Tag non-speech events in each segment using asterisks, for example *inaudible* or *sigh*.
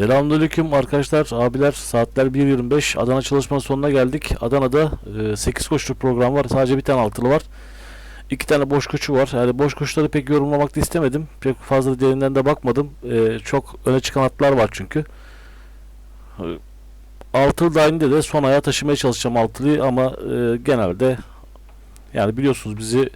Selamünaleyküm arkadaşlar, abiler. Saatler 1.25. Adana çalışmanın sonuna geldik. Adana'da e, 8 koşuluk program var. Sadece bir tane altılı var. İki tane boş koşu var. Yani boş koşuları pek yorumlamak da istemedim. Pek fazla derinden de bakmadım. E, çok öne çıkan atlar var çünkü. E, Altılı dahilinde de son aya taşımaya çalışacağım altılıyı ama e, genelde yani biliyorsunuz bizi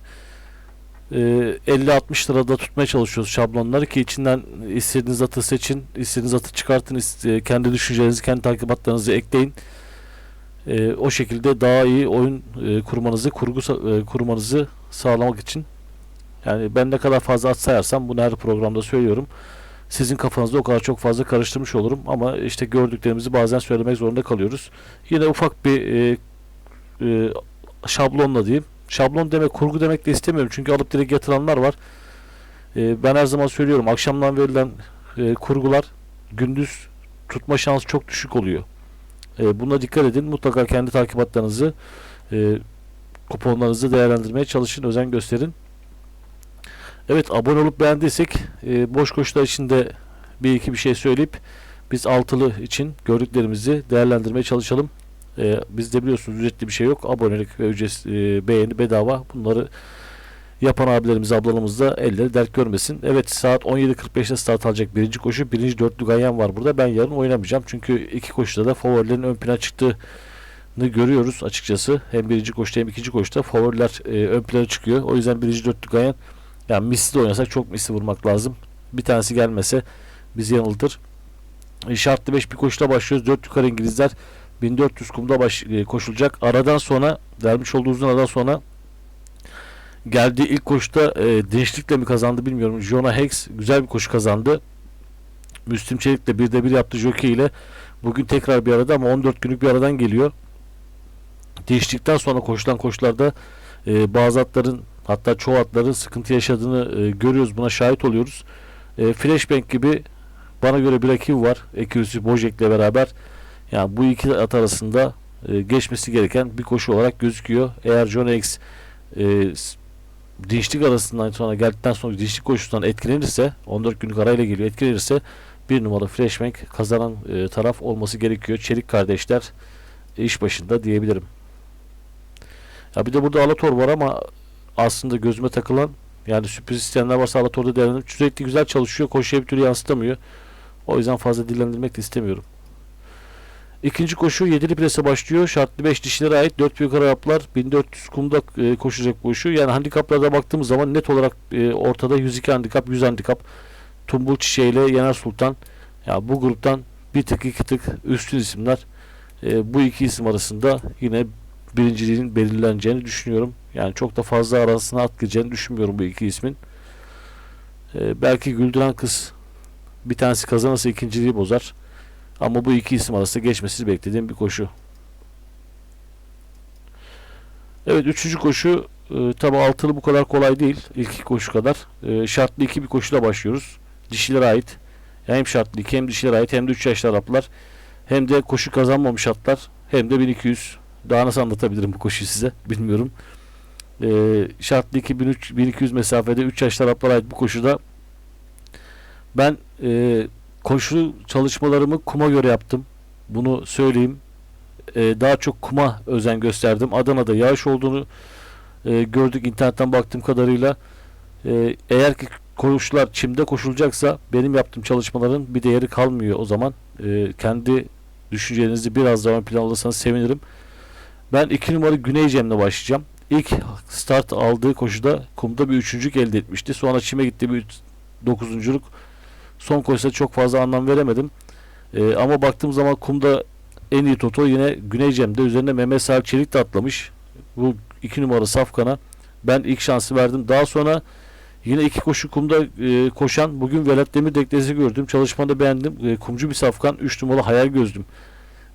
50-60 lirada tutmaya çalışıyoruz şablonları ki içinden istediğiniz atı seçin, istediğiniz atı çıkartın, e, kendi düşüncelerinizi, kendi takibatlarınızı ekleyin. E, o şekilde daha iyi oyun e, kurmanızı, kurgu e, kurmanızı sağlamak için. Yani ben ne kadar fazla at sayarsam bunu her programda söylüyorum. Sizin kafanızda o kadar çok fazla karıştırmış olurum ama işte gördüklerimizi bazen söylemek zorunda kalıyoruz. Yine ufak bir şablonla diyeyim. Şablon demek, kurgu demek de istemiyorum. Çünkü alıp direkt yatıranlar var. Ee, ben her zaman söylüyorum. Akşamdan verilen e, kurgular gündüz tutma şansı çok düşük oluyor. Ee, buna dikkat edin. Mutlaka kendi takibatlarınızı e, kuponlarınızı değerlendirmeye çalışın. Özen gösterin. Evet abone olup beğendiysek e, boş koşular için de bir iki bir şey söyleyip biz altılı için gördüklerimizi değerlendirmeye çalışalım. Ee, bizde biliyorsunuz ücretli bir şey yok. Abonelik ve ücret e, beğeni bedava. Bunları yapan abilerimiz, ablalarımız da elleri dert görmesin. Evet saat 17.45'te start alacak birinci koşu. Birinci dörtlü ganyan var burada. Ben yarın oynamayacağım. Çünkü iki koşuda da favorilerin ön plana çıktığını görüyoruz açıkçası. Hem birinci koşuda hem ikinci koşuda favoriler e, ön plana çıkıyor. O yüzden birinci dörtlü ganyan yani misli de oynasak çok misli vurmak lazım. Bir tanesi gelmese bizi yanıltır. E, şartlı 5 bir koşuyla başlıyoruz. 4 yukarı İngilizler 1400 kumda baş, e, koşulacak. Aradan sonra vermiş olduğu uzun aradan sonra geldiği ilk koşuda e, dinçlikle mi kazandı bilmiyorum. Jonah Hex güzel bir koşu kazandı. Müslüm Çelik de bir de bir yaptı jockey ile. Bugün tekrar bir arada ama 14 günlük bir aradan geliyor. Değiştikten sonra koşulan koşularda e, bazı atların hatta çoğu atların sıkıntı yaşadığını e, görüyoruz. Buna şahit oluyoruz. E, Flashbank gibi bana göre bir rakibi var. Ekürüsü Bojek'le beraber. Yani bu iki at arasında e, geçmesi gereken bir koşu olarak gözüküyor. Eğer John X e, dinçlik arasından sonra geldikten sonra dinçlik koşusundan etkilenirse 14 günlük arayla geliyor etkilenirse bir numara Flashbank kazanan e, taraf olması gerekiyor. Çelik kardeşler iş başında diyebilirim. Ya bir de burada Alator var ama aslında gözüme takılan yani sürpriz isteyenler varsa Alator'da değerlendirip sürekli güzel çalışıyor. Koşuya bir türlü yansıtamıyor. O yüzden fazla dillendirmek de istemiyorum. İkinci koşu 7'li plase başlıyor. Şartlı 5 dişlere ait 4 büyük Araplar 1400 kumda e, koşacak koşu. Yani handikaplarda baktığımız zaman net olarak e, ortada 102 handikap, 100 handikap. Tumbul Çiçeği ile Yener Sultan. Ya bu gruptan bir tık iki tık üstün isimler. E, bu iki isim arasında yine birinciliğin belirleneceğini düşünüyorum. Yani çok da fazla arasına at gireceğini düşünmüyorum bu iki ismin. E, belki güldüren kız bir tanesi kazanırsa ikinciliği bozar. Ama bu iki isim arasında geçmesi beklediğim bir koşu. Evet üçüncü koşu e, tabi altılı bu kadar kolay değil. İlk iki koşu kadar. E, şartlı iki bir koşuyla başlıyoruz. Dişilere ait. Yani hem şartlı iki hem dişilere ait hem de 3 yaşlı Araplar. Hem de koşu kazanmamış atlar. Hem de 1200. Daha nasıl anlatabilirim bu koşuyu size *laughs* bilmiyorum. E, şartlı 2 1300 1200 mesafede 3 yaşlı Araplar ait bu koşuda ben e, koşu çalışmalarımı kuma göre yaptım. Bunu söyleyeyim. Ee, daha çok kuma özen gösterdim. Adana'da yağış olduğunu e, gördük internetten baktığım kadarıyla. Ee, eğer ki koşular çimde koşulacaksa benim yaptığım çalışmaların bir değeri kalmıyor o zaman. Ee, kendi düşüncelerinizi biraz daha ön alırsanız sevinirim. Ben 2 numara Güney Cem'le başlayacağım. İlk start aldığı koşuda kumda bir üçüncülük elde etmişti. Sonra çime gitti bir dokuzunculuk. Son koşuda çok fazla anlam veremedim. Ee, ama baktığım zaman kumda en iyi Toto yine Güney Cem'de. Üzerine Mehmet Salih Çelik de atlamış. Bu iki numara Safkan'a. Ben ilk şansı verdim. Daha sonra yine iki koşu kumda e, koşan bugün Velat Demir deklesi gördüm. Çalışmada beğendim. E, kumcu bir Safkan. Üç numaralı Hayal Gözlüm.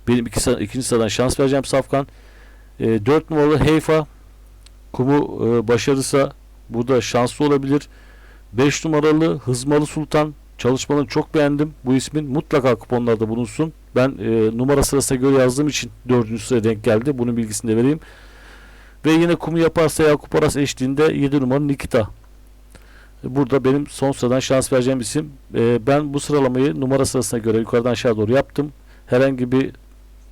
Benim iki, ikinci sıradan şans vereceğim Safkan. E, dört numaralı Heyfa. Kumu e, başarırsa burada şanslı olabilir. 5 numaralı Hızmalı Sultan Çalışmalarını çok beğendim. Bu ismin mutlaka kuponlarda bulunsun. Ben e, numara sırasına göre yazdığım için dördüncü sıraya denk geldi. Bunun bilgisini de vereyim. Ve yine kumu yaparsa Yakup Aras eşliğinde 7 numara Nikita. Burada benim son sıradan şans vereceğim isim. E, ben bu sıralamayı numara sırasına göre yukarıdan aşağı doğru yaptım. Herhangi bir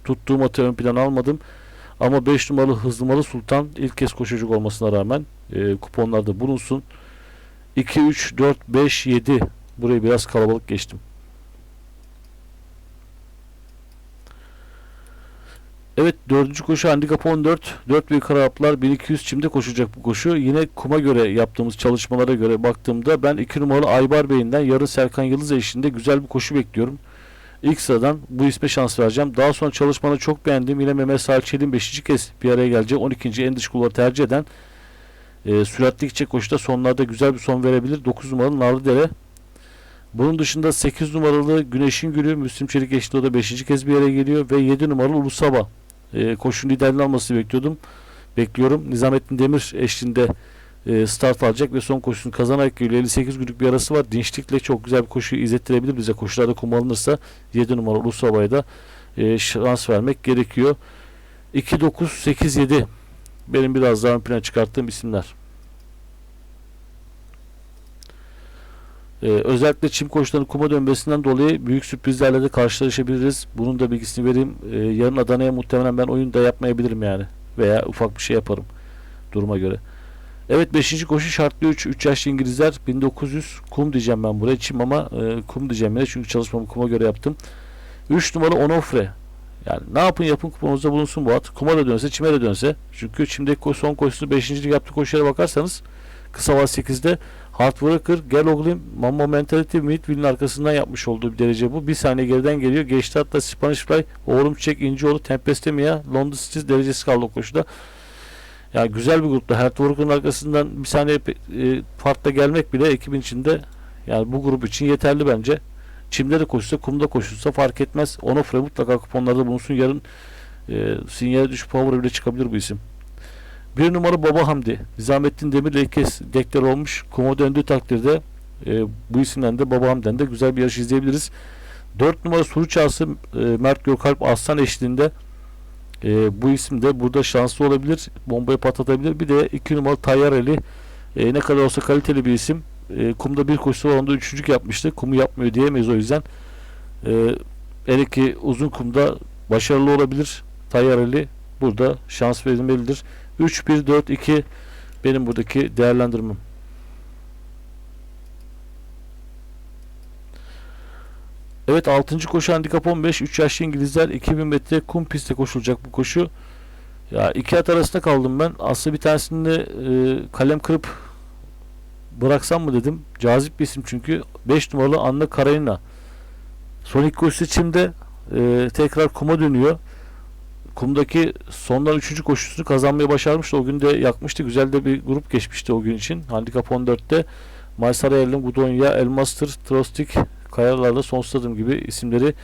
tuttuğum atı ön plana almadım. Ama 5 numaralı Hızlı Malı Sultan ilk kez koşucuk olmasına rağmen e, kuponlarda bulunsun. 2, 3, 4, 5, 7 burayı biraz kalabalık geçtim. Evet dördüncü koşu handikap 14. 4 büyük Araplar 1200 çimde koşacak bu koşu. Yine kuma göre yaptığımız çalışmalara göre baktığımda ben 2 numaralı Aybar Bey'inden yarın Serkan Yıldız eşliğinde güzel bir koşu bekliyorum. İlk sıradan bu isme şans vereceğim. Daha sonra çalışmanı çok beğendim. Yine Mehmet Salçeli'nin 5. kez bir araya gelecek. 12. en dış kulvarı tercih eden e, süratli gidecek koşuda sonlarda güzel bir son verebilir. 9 numaralı Narlıdere. Bunun dışında 8 numaralı Güneşin Gülü Müslüm Çelik eşliğinde o da 5. kez bir araya geliyor. Ve 7 numaralı Ulusaba. E, koşunun liderliğini almasını bekliyordum. Bekliyorum. Nizamettin Demir eşliğinde e, start alacak ve son koşusunu kazanarak geliyor. 58 günlük bir arası var. Dinçlikle çok güzel bir koşu izlettirebilir bize. Koşularda kum alınırsa 7 numara Ulusaba'ya da e, şans vermek gerekiyor. 2, 9, 8, 7 benim biraz daha ön plana çıkarttığım isimler. Ee, özellikle çim koşularının kuma dönmesinden dolayı büyük sürprizlerle de karşılaşabiliriz. Bunun da bilgisini vereyim. Ee, yarın Adana'ya muhtemelen ben oyun da yapmayabilirim yani. Veya ufak bir şey yaparım. Duruma göre. Evet 5. koşu şartlı 3. 3 yaşlı İngilizler 1900 kum diyeceğim ben buraya. Çim ama e, kum diyeceğim yine çünkü çalışmamı kuma göre yaptım. 3 numaralı Onofre. Yani ne yapın yapın kuponunuzda bulunsun bu at. Kuma da dönse çime de dönse. Çünkü çimdeki son koşusu 5. lig yaptığı koşuya bakarsanız kısa var 8'de Hard Worker, Gel Oglim, Mamma Mentality, Midville'in arkasından yapmış olduğu bir derece bu. Bir saniye geriden geliyor. Geçti hatta Spanish Fly, Oğlum Çek, İncioğlu, Tempestemia, London City derecesi kaldı o koşuda. Yani güzel bir grupta. Hard Worker'ın arkasından bir saniye e, farkla gelmek bile ekibin içinde yani bu grup için yeterli bence. Çimde de koşsa, kumda koşulsa fark etmez. Onofre mutlaka kuponlarda bulunsun. Yarın e, sinyale düşüp power bile çıkabilir bu isim. Bir numara Baba Hamdi. Nizamettin Demir ilk kez deklar olmuş. Kuma döndüğü takdirde e, bu isimden de Baba Hamdi'den de güzel bir yarış izleyebiliriz. 4 numara Suru Çağsı e, Mert Gökalp Aslan eşliğinde e, bu isim de burada şanslı olabilir. Bombayı patlatabilir. Bir de 2 numara Tayyar Ali e, ne kadar olsa kaliteli bir isim. E, kumda bir koşusu var onda üçüncük yapmıştı. Kumu yapmıyor diyemeyiz o yüzden. E, hele ki uzun kumda başarılı olabilir. Tayyar Ali burada şans verilmelidir. 3 1 4 2 benim buradaki değerlendirmem. Evet 6. koşu handikap 15 3 yaşlı İngilizler 2000 metre kum pistte koşulacak bu koşu. Ya iki at arasında kaldım ben. Aslında bir tanesini e, kalem kırıp bıraksam mı dedim. Cazip bir isim çünkü. 5 numaralı Anna Karayina. Son iki koşusu içinde e, tekrar kuma dönüyor. Kumdaki sondan 3. koşusunu kazanmayı başarmıştı. O gün de yakmıştı. Güzel de bir grup geçmişti o gün için. Handikap 14'te Maysara Erlim, Gudonya, Elmaster, Trostik, Kayalar'da son stadım gibi isimleri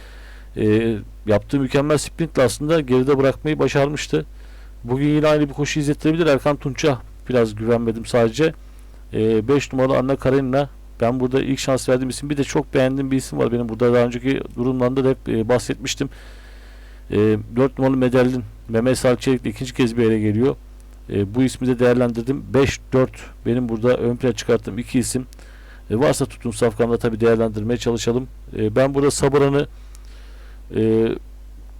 e, yaptığı mükemmel sprintle aslında geride bırakmayı başarmıştı. Bugün yine aynı bir koşu izlettirebilir. Erkan Tunç'a biraz güvenmedim sadece. 5 numaralı Anna Karenina ben burada ilk şans verdiğim isim bir de çok beğendiğim bir isim var. Benim burada daha önceki durumlarında da hep e, bahsetmiştim. E, 4 numaralı Medellin Mehmet Salçelik ikinci kez bir yere geliyor. E, bu ismi de değerlendirdim. 5-4 benim burada ön plana çıkarttığım iki isim. E, varsa tutun safkamda tabi değerlendirmeye çalışalım. E, ben burada Sabıran'ı e,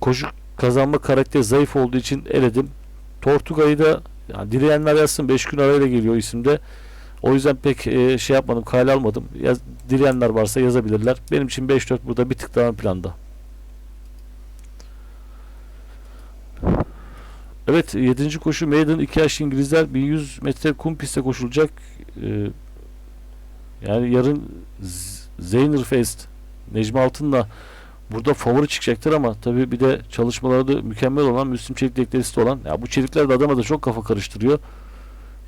koşu kazanma karakteri zayıf olduğu için eledim. Tortuga'yı da yani dileyenler yazsın 5 gün arayla geliyor isimde. O yüzden pek e, şey yapmadım, kale almadım. Yaz, dileyenler varsa yazabilirler. Benim için 5-4 burada bir tık daha ön planda. Evet 7. koşu Maiden 2 yaşlı İngilizler 1100 metre kum pistte koşulacak. Ee, yani yarın Zeynerfest Necmi Altın'la burada favori çıkacaktır ama tabii bir de çalışmaları da mükemmel olan Müslüm Çelik deklaristi olan ya bu çelikler de adama da çok kafa karıştırıyor.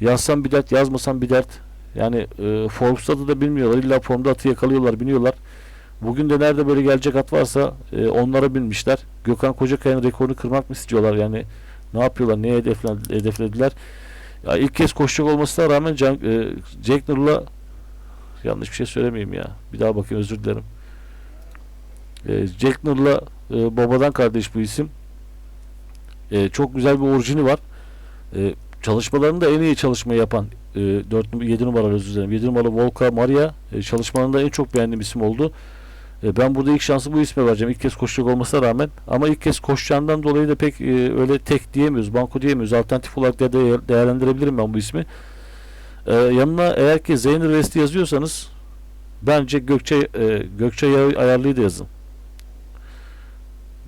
Yazsam bir dert yazmasam bir dert. Yani e, Forbes'ta da, da bilmiyorlar. İlla formda atı yakalıyorlar, biniyorlar. Bugün de nerede böyle gelecek at varsa e, onlara binmişler. Gökhan Kocakaya'nın rekorunu kırmak mı istiyorlar yani? Ne yapıyorlar? Neye hedefle- hedeflediler? Ya ilk kez koşacak olmasına rağmen e, Jack Nur'la yanlış bir şey söylemeyeyim ya. Bir daha bakayım özür dilerim. E, Jack Nur'la e, babadan kardeş bu isim. E, çok güzel bir orijini var. E, çalışmalarını da en iyi çalışma yapan e, 4 7 numaralı özür dilerim. 7 numaralı Volka Maria e, çalışmalarında en çok beğendiğim isim oldu. E, ben burada ilk şansı bu isme vereceğim. İlk kez koşacak olmasına rağmen. Ama ilk kez koşacağından dolayı da pek e, öyle tek diyemiyoruz. Banko diyemiyoruz. Alternatif olarak da değer- değerlendirebilirim ben bu ismi. E, yanına eğer ki Zeynel West'i yazıyorsanız bence Gökçe e, Gökçe Ayarlı'yı da yazın.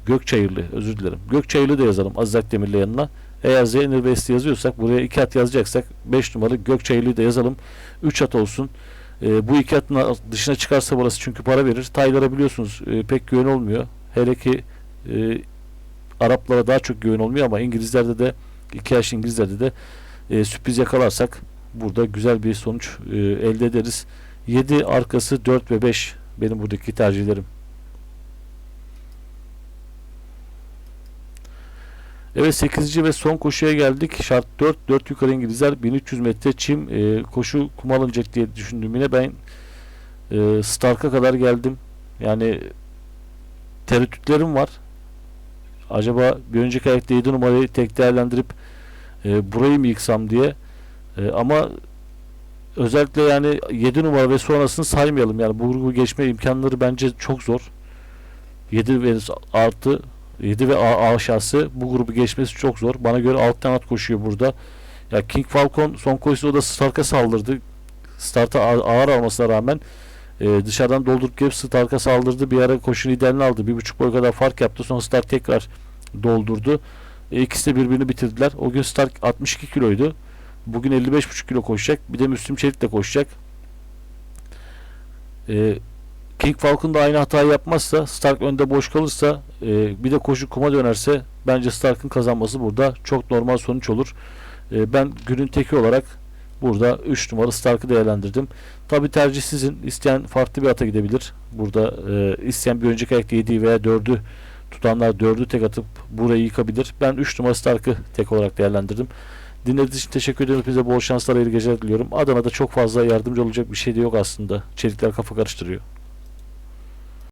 Gökçayırlı özür dilerim. Gökçayırlı da yazalım Aziz Akdemir'le yanına. Eğer Zeynel West'i yazıyorsak buraya iki at yazacaksak 5 numaralı Gökçayırlı'yı da yazalım. 3 at olsun. E, bu iki atın dışına çıkarsa burası çünkü para verir. Taylara biliyorsunuz e, pek güven olmuyor. Hele ki e, Araplara daha çok güven olmuyor ama İngilizlerde de iki yaş İngilizlerde de e, sürpriz yakalarsak burada güzel bir sonuç e, elde ederiz. 7 arkası 4 ve 5 benim buradaki tercihlerim. Evet 8. ve son koşuya geldik. Şart 4. 4 yukarı İngilizler 1300 metre çim e, koşu kum alınacak diye düşündüm yine ben e, Stark'a kadar geldim. Yani tereddütlerim var. Acaba bir önceki ayakta 7 numarayı tek değerlendirip e, burayı mı yıksam diye. E, ama özellikle yani 7 numara ve sonrasını saymayalım. Yani bu geçme imkanları bence çok zor. 7 ve artı 7 ve A, aşağısı bu grubu geçmesi çok zor. Bana göre alttan at koşuyor burada. Ya King Falcon son koşuda o da Stark'a saldırdı. Start'a ağır, almasına rağmen e, dışarıdan doldurup gelip Stark'a saldırdı. Bir ara koşu liderini aldı. Bir buçuk boy kadar fark yaptı. Sonra Stark tekrar doldurdu. E, ikisi de birbirini bitirdiler. O gün Stark 62 kiloydu. Bugün 55,5 kilo koşacak. Bir de Müslüm Çelik de koşacak. E, King Falcon da aynı hatayı yapmazsa Stark önde boş kalırsa e, bir de koşu kuma dönerse bence Stark'ın kazanması burada çok normal sonuç olur. E, ben günün teki olarak burada 3 numaralı Stark'ı değerlendirdim. Tabi tercih sizin. İsteyen farklı bir ata gidebilir. Burada e, isteyen bir önceki ayakta 7'yi veya 4'ü tutanlar 4'ü tek atıp burayı yıkabilir. Ben 3 numara Stark'ı tek olarak değerlendirdim. Dinlediğiniz için teşekkür ederim. Bize bol şanslar, iyi geceler diliyorum. Adana'da çok fazla yardımcı olacak bir şey de yok aslında. Çelikler kafa karıştırıyor.